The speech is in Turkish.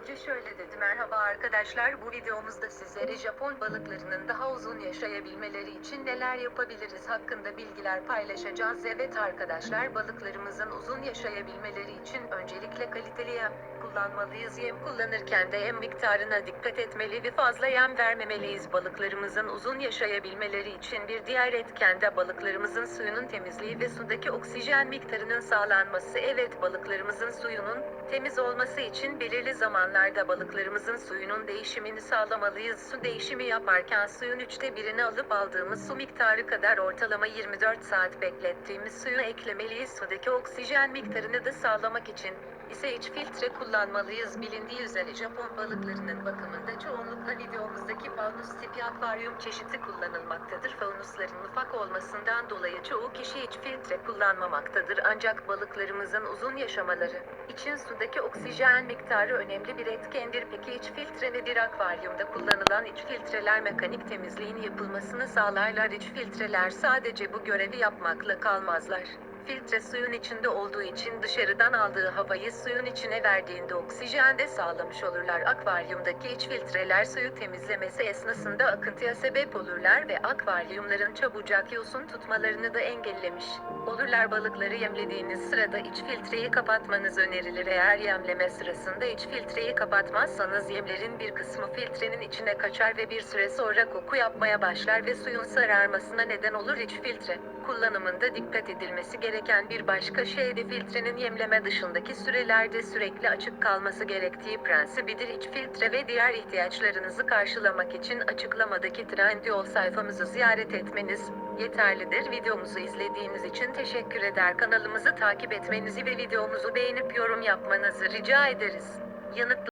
balcı şöyle dedi. Merhaba arkadaşlar bu videomuzda sizlere Japon balıklarının daha uzun yaşayabilmeleri için neler yapabiliriz hakkında bilgiler paylaşacağız. Evet arkadaşlar balıklarımızın uzun yaşayabilmeleri için öncelikle kaliteli yem kullanmalıyız. Yem kullanırken de yem miktarına dikkat etmeli ve fazla yem vermemeliyiz. Balıklarımızın uzun yaşayabilmeleri için bir diğer etken de balıklarımızın suyunun temizliği ve sudaki oksijen miktarının sağlanması. Evet balıklarımızın suyunun temiz olması için belirli zamanlarda balıklarımızın suyunun değişimini sağlamalıyız. Su değişimi yaparken suyun üçte birini alıp aldığımız su miktarı kadar ortalama 24 saat beklettiğimiz suyu eklemeliyiz. Sudaki oksijen miktarını da sağlamak için ise iç filtre kullanmalıyız. Bilindiği üzere Japon balıklarının bakımında çoğunlukla videomuzdaki faunus tipi akvaryum çeşidi kullanılmaktadır. Faunusların ufak olmasından dolayı çoğu kişi iç filtre kullanmamaktadır. Ancak balıklarımızın uzun yaşamaları için sudaki oksijen miktarı önemli bir etkendir. Peki iç filtre nedir? Akvaryumda kullanılan iç filtreler mekanik temizliğin yapılmasını sağlarlar. İç filtreler sadece bu görevi yapmakla kalmazlar. Filtre suyun içinde olduğu için dışarıdan aldığı havayı suyun içine verdiğinde oksijen de sağlamış olurlar. Akvaryumdaki iç filtreler suyu temizlemesi esnasında akıntıya sebep olurlar ve akvaryumların çabucak yosun tutmalarını da engellemiş olurlar. Balıkları yemlediğiniz sırada iç filtreyi kapatmanız önerilir. Eğer yemleme sırasında iç filtreyi kapatmazsanız yemlerin bir kısmı filtrenin içine kaçar ve bir süre sonra koku yapmaya başlar ve suyun sararmasına neden olur. İç filtre kullanımında dikkat edilmesi gereken bir başka şey de filtrenin yemleme dışındaki sürelerde sürekli açık kalması gerektiği prensibidir. İç filtre ve diğer ihtiyaçlarınızı karşılamak için açıklamadaki Trendyol sayfamızı ziyaret etmeniz yeterlidir. Videomuzu izlediğiniz için teşekkür eder. Kanalımızı takip etmenizi ve videomuzu beğenip yorum yapmanızı rica ederiz. Yanıtlı